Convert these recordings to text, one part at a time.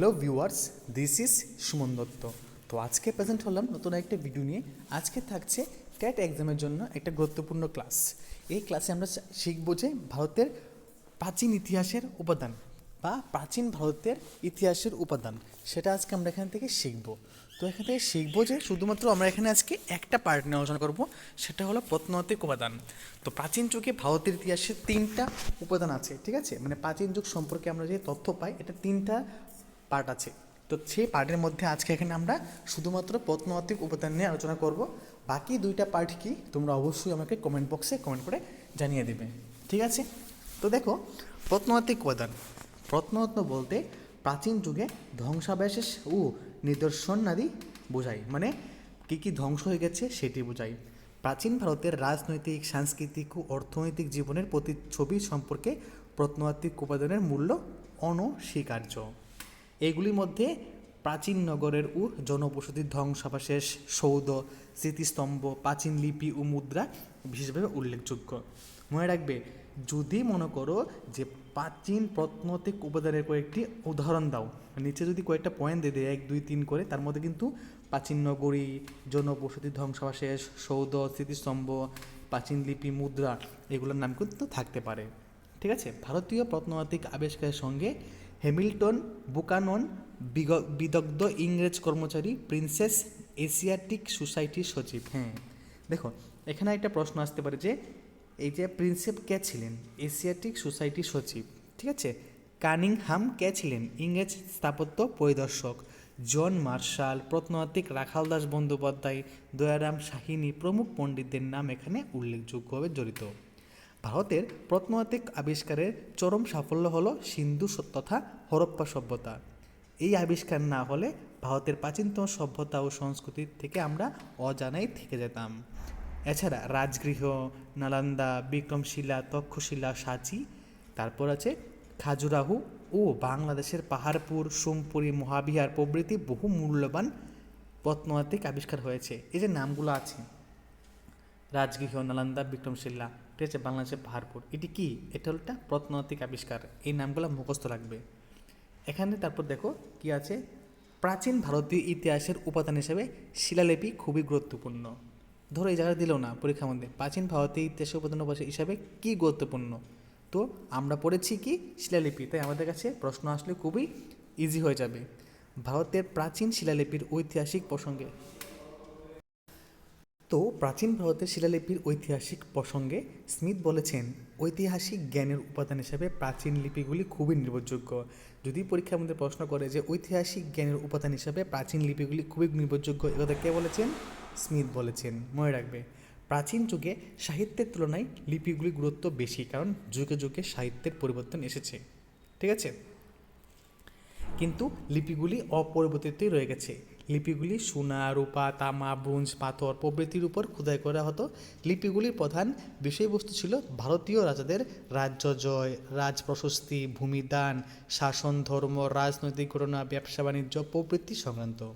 Hello viewers this is Suman Dutta তো আজকে present হলাম নতুন একটা ভিডিও নিয়ে। আজকে থাকছে ক্যাট এক্সামের জন্য একটা গুরুত্বপূর্ণ ক্লাস এই ক্লাসে আমরা শিখব যে ভারতের প্রাচীন ইতিহাসের উপাদান বা প্রাচীন ভারতের ইতিহাসের উপাদান। সেটা আজকে আমরা এখান থেকে শিখব। তো এখান থেকে শিখব যে শুধুমাত্র আমরা এখানে আজকে একটা পার্ট নিয়ে আলোচনা করব, সেটা হলো প্রত্নতাত্ত্বিক উপাদান। তো প্রাচীন যুগে ভারতের ইতিহাসে তিনটা উপাদান আছে, ঠিক আছে? মানে প্রাচীন যুগ সম্পর্কে আমরা যে তথ্য পাই, এটা তিনটা পার্ট আছে। তো সেই পার্টের মধ্যে আজকে এখানে আমরা শুধুমাত্র প্রত্নতাত্ত্বিক উপাদান নিয়ে আলোচনা করব। বাকি দুইটা পার্ট কি তোমরা অবশ্যই আমাকে কমেন্ট বক্সে কমেন্ট করে জানিয়ে দেবে। ঠিক আছে? তো দেখো, প্রত্নতাত্ত্বিক উপাদান। প্রত্নরত্ন বলতে প্রাচীন যুগে ধ্বংসাবশেষ ও নিদর্শনাদি বোঝায়। মানে কী কী ধ্বংস হয়ে গেছে সেটি বোঝায়। প্রাচীন ভারতের রাজনৈতিক, সাংস্কৃতিক ও অর্থনৈতিক জীবনের প্রতিচ্ছবি সম্পর্কে প্রত্নতাত্ত্বিক উপাদানের মূল্য অনস্বীকার্য। এগুলির মধ্যে প্রাচীন নগরের ও জনবসতির ধ্বংসাবশেষ, সৌধ, স্মৃতিস্তম্ভ, প্রাচীন লিপি ও মুদ্রা বিশেষভাবে উল্লেখযোগ্য। মনে রাখবে, যদি মনে করো যে প্রাচীন প্রত্নতিক উপাদানের কয়েকটি উদাহরণ দাও, নিচে যদি কয়েকটা পয়েন্ট দিয়ে দেয়, এক, দুই, তিন করে, তার মধ্যে কিন্তু প্রাচীন নগরী জনবসতির ধ্বংসাবশেষ, সৌধ, স্মৃতিস্তম্ভ, প্রাচীন লিপি, মুদ্রা, এগুলোর নাম কিন্তু থাকতে পারে। ঠিক আছে? ভারতীয় প্রত্নতাত্ত্বিক আবিষ্কারের সঙ্গে হ্যামিল্টন বুকানন বিদগ্ধ ইংরেজ কর্মচারী, প্রিন্সেস এশিয়াটিক সোসাইটির সচিব। হ্যাঁ দেখো, এখানে একটা প্রশ্ন আসতে পারে যে, এই যে প্রিন্সেপ কে ছিলেন? এশিয়াটিক সোসাইটির সচিব, ঠিক আছে? কানিংহাম কে ছিলেন? ইংরেজ স্থাপত্য পরিদর্শক। জন মার্শাল, প্রত্নতাত্ত্বিক রাখালদাস বন্দ্যোপাধ্যায়, দয়ারাম শাহিনী প্রমুখ পণ্ডিতদের নাম এখানে উল্লেখযোগ্যভাবে জড়িত। ভারতের প্রত্নতাত্ত্বিক আবিষ্কারের চরম সাফল্য হলো সিন্ধু তথা হরপ্পা সভ্যতা। এই আবিষ্কার না হলে ভারতের প্রাচীনতম সভ্যতা ও সংস্কৃতির থেকে আমরা অজানাই থেকে যেতাম। এছাড়া রাজগৃহ, নালন্দা, বিক্রমশিলা, তক্ষশিলা, সাঁচি, তারপর আছে খাজুরাহু ও বাংলাদেশের পাহাড়পুর, সোমপুরি, মহাবিহার প্রভৃতি বহু মূল্যবান প্রত্নতাত্ত্বিক আবিষ্কার হয়েছে। এই যে নামগুলো আছে, রাজগৃহ, নালন্দা বিক্রমশিল্লা ঠিক আছে বাংলাদেশের পাহাড়পুর এটি কি? এটা হলো একটা প্রত্নতাত্ত্বিক আবিষ্কার। এই নামগুলো মুখস্থ রাখবে। এখানে তারপর দেখো কি আছে? প্রাচীন ভারতীয় ইতিহাসের উপাদান হিসেবে শিলালিপি খুবই গুরুত্বপূর্ণ। ধরো এই জায়গায় দিল না পরীক্ষার মধ্যে। প্রাচীন ভারতীয় ইতিহাসের উপাদান হিসাবে কি গুরুত্বপূর্ণ? তো আমরা পড়েছি কি? শিলালিপি। তাই আমাদের কাছে প্রশ্ন আসলে খুবই ইজি হয়ে যাবে। ভারতের প্রাচীন শিলালিপির ঐতিহাসিক প্রসঙ্গে। তো প্রাচীন ভারতের শিলালিপির ঐতিহাসিক প্রসঙ্গে স্মিথ বলেছেন, ঐতিহাসিক জ্ঞানের উপাদান হিসেবে প্রাচীন লিপিগুলি খুবই নির্ভরযোগ্য। যদি পরীক্ষার মধ্যে প্রশ্ন করে যে ঐতিহাসিক জ্ঞানের উপাদান হিসেবে প্রাচীন লিপিগুলি খুবই নির্ভরযোগ্য একথা কে বলেছেন? স্মিথ বলেছেন। মনে রাখবে, প্রাচীন যুগে সাহিত্যের তুলনায় লিপিগুলি গুরুত্ব বেশি, কারণ যুগে যুগে সাহিত্যের পরিবর্তন এসেছে। ঠিক আছে? কিন্তু লিপিগুলি অপরিবর্তিতই রয়ে গেছে। লিপিগুলি সোনা, রূপা, তামা, ব্রোঞ্জ, পাথর প্রভৃতির উপর খোদাই করা হতো। লিপিগুলির প্রধান বিষয়বস্তু ছিল ভারতীয় রাজাদের রাজ্য জয় রাজ প্রশস্তি ভূমিদান, শাসন, ধর্ম, রাজনৈতিক ঘটনা, ব্যবসা, বাণিজ্য প্রভৃতি সংক্রান্ত।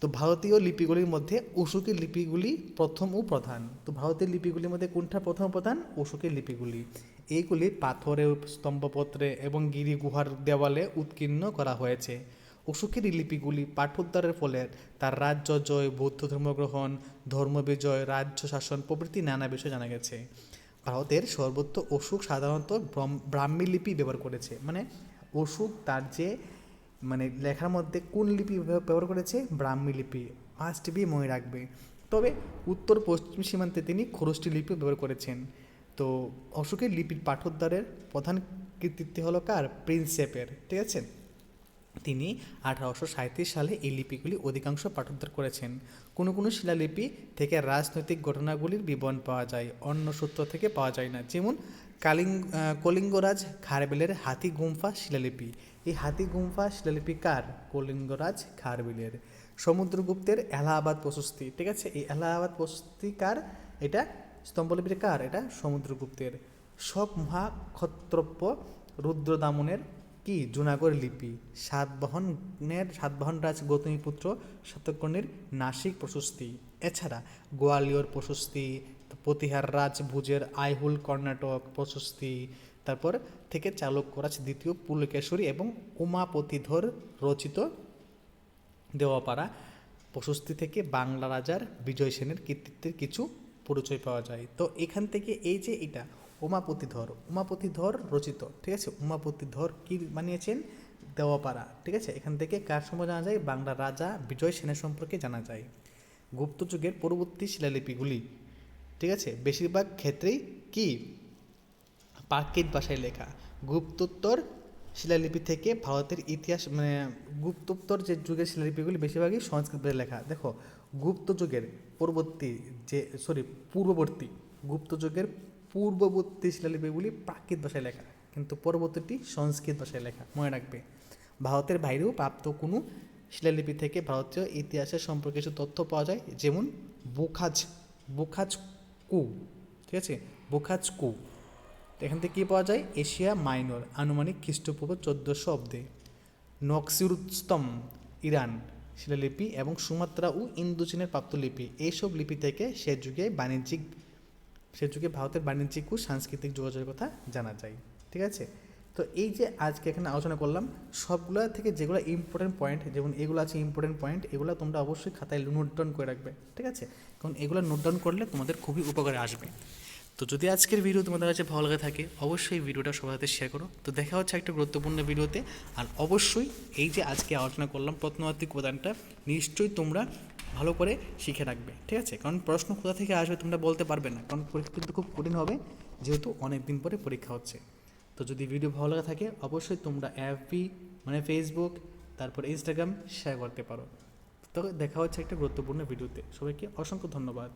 তো ভারতীয় লিপিগুলির মধ্যে অশোকের লিপিগুলি প্রথম ও প্রধান। তো ভারতের লিপিগুলির মধ্যে কোনটা প্রথম প্রধান? অশোকের লিপিগুলি। এইগুলি পাথরের স্তম্ভপত্রে এবং গিরি গুহার দেওয়ালে উৎকীর্ণ করা হয়েছে। অশোকের এই লিপিগুলি পাঠোদ্ধারের ফলে তার রাজ্য জয়, বৌদ্ধ ধর্মগ্রহণ ধর্মবিজয় রাজ্য শাসন প্রভৃতি নানা বিষয় জানা গেছে। ভারতের সর্বত্র অশোক সাধারণত ব্রহ্ম- লিপি ব্যবহার করেছে। মানে অশোক তার যে মানে লেখার মধ্যে কোন লিপি ব্যবহার করেছে? ব্রাহ্মী লিপি। মাস্ট বি মনে রাখবে। তবে উত্তর পশ্চিম সীমান্তে তিনি খরষ্টি লিপি ব্যবহার করেছেন। তো অশোকের লিপির পাঠোদ্ধারের প্রধান কৃতিত্ব হলো কার? প্রিন্সেপের। ঠিক আছে? তিনি আঠারোশো সাঁত্রিশ সালে এই লিপিগুলি অধিকাংশ পাঠোদ্ধার করেছেন। কোনো কোনো শিলালিপি থেকে রাজনৈতিক ঘটনাগুলির বিবরণ পাওয়া যায়, অন্য সূত্র থেকে পাওয়া যায় না। যেমন কালিং কলিঙ্গরাজ খারবেলের হাতি গুম্ফা শিলালিপি। এই হাতি গুম্ফা শিলালিপি কার? কলিঙ্গরাজ খারবেলের। সমুদ্রগুপ্তের এলাহাবাদ প্রশস্তি। ঠিক আছে, এই এলাহাবাদ প্রশস্তি কার? এটা স্তম্ভলিপির কার? এটা সমুদ্রগুপ্তের। সব মহাক্ষত্রপ্য রুদ্রদামনের কি? জুনাগড় লিপি। সাতবাহনের, সাতবাহন রাজ গৌতমীপুত্র শতকর্ণীর নাসিক প্রশস্তি। এছাড়া গোয়ালিয়র প্রশস্তি, প্রতিহার রাজ ভুজের আইহুল কর্ণাটক প্রশস্তি, তারপর থেকে চালক করাচ দ্বিতীয় পুলকেশ্বরী এবং উমাপতিধর রচিত দেওয়াপাড়া প্রশস্তি থেকে বাংলা রাজার বিজয় সেনের কৃতিত্বের কিছু পরিচয় পাওয়া যায়। তো এখান থেকে এই যে এটা উমাপতিধর উমাপতিধর রচিত, ঠিক আছে? উমাপতিধর কি বানিয়েছেন? দেওয়াপাড়া, ঠিক আছে? এখান থেকে কার সম্পর্কে জানা যায়? বাংলা রাজা বিজয় সেনের সম্পর্কে জানা যায়। গুপ্ত যুগের পরবর্তী শিলালিপিগুলি, ঠিক আছে? বেশিরভাগ ক্ষেত্রেই কি? প্রাকৃত ভাষায় লেখা। গুপ্তোত্তর শিলালিপি থেকে ভারতের ইতিহাস মানে গুপ্তোত্তর যে যুগের শিলালিপিগুলি বেশিরভাগই সংস্কৃত লেখা। দেখো, গুপ্ত যুগের পূর্ববর্তী যে সরি পূর্ববর্তী গুপ্ত যুগের পূর্ববর্তী শিলালিপিগুলি প্রাকৃত ভাষায় লেখা, কিন্তু পরবর্তীটি সংস্কৃত ভাষায় লেখা। মনে রাখবে, ভারতের বাইরেও প্রাপ্ত কোনো শিলালিপি থেকে ভারতীয় ইতিহাসের সম্পর্কে কিছু তথ্য পাওয়া যায়, যেমন বুখাজ বুখাজ কু, ঠিক আছে? বুখাজ কু। এখান থেকে কী পাওয়া যায়? এশিয়া মাইনর আনুমানিক খ্রিস্টপূর্ব চোদ্দোশো অব্দে। নকসিরুস্তম ইরান, শিলালিপি এবং সুমাত্রা ও ইন্দোচীনের প্রাপ্ত লিপি, এইসব লিপি থেকে সে যুগে বাণিজ্যিক সে যুগে ভারতের বাণিজ্যিক ও সাংস্কৃতিক যোগাযোগের কথা জানা যায়, ঠিক আছে? তো এই যে আজকে এখানে আলোচনা করলাম, সবগুলো থেকে যেগুলো ইম্পর্টেন্ট পয়েন্ট যেমন এগুলো আছে ইম্পর্টেন্ট পয়েন্ট এগুলো তোমরা অবশ্যই খাতায় নোট ডাউন করে রাখবে, ঠিক আছে? কারণ এগুলো নোট ডাউন করলে তোমাদের খুবই উপকারে আসবে। তো যদি আজকের ভিডিও তোমাদের কাছে ভালো লাগে থাকে, অবশ্যই ভিডিওটা সবার সাথে শেয়ার করো। তো দেখা হচ্ছে একটা গুরুত্বপূর্ণ ভিডিওতে আর অবশ্যই এই যে আজকে আলোচনা করলাম প্রত্নতাত্ত্বিক উপাদানটা, নিশ্চয়ই তোমরা ভালো করে শিখে রাখবে, ঠিক আছে? কারণ প্রশ্ন কোথা থেকে আসবে তোমরা বলতে পারবে না, কারণ পরীক্ষা কিন্তু খুব কঠিন হবে, যেহেতু অনেক দিন পরে পরীক্ষা হচ্ছে। তো যদি ভিডিও ভালো লাগে থাকে, অবশ্যই তোমরা অ্যাপি মানে ফেসবুক তারপর ইনস্টাগ্রাম শেয়ার করতে পারো। তো দেখা হচ্ছে একটা গুরুত্বপূর্ণ ভিডিওতে সবাইকে অসংখ্য ধন্যবাদ।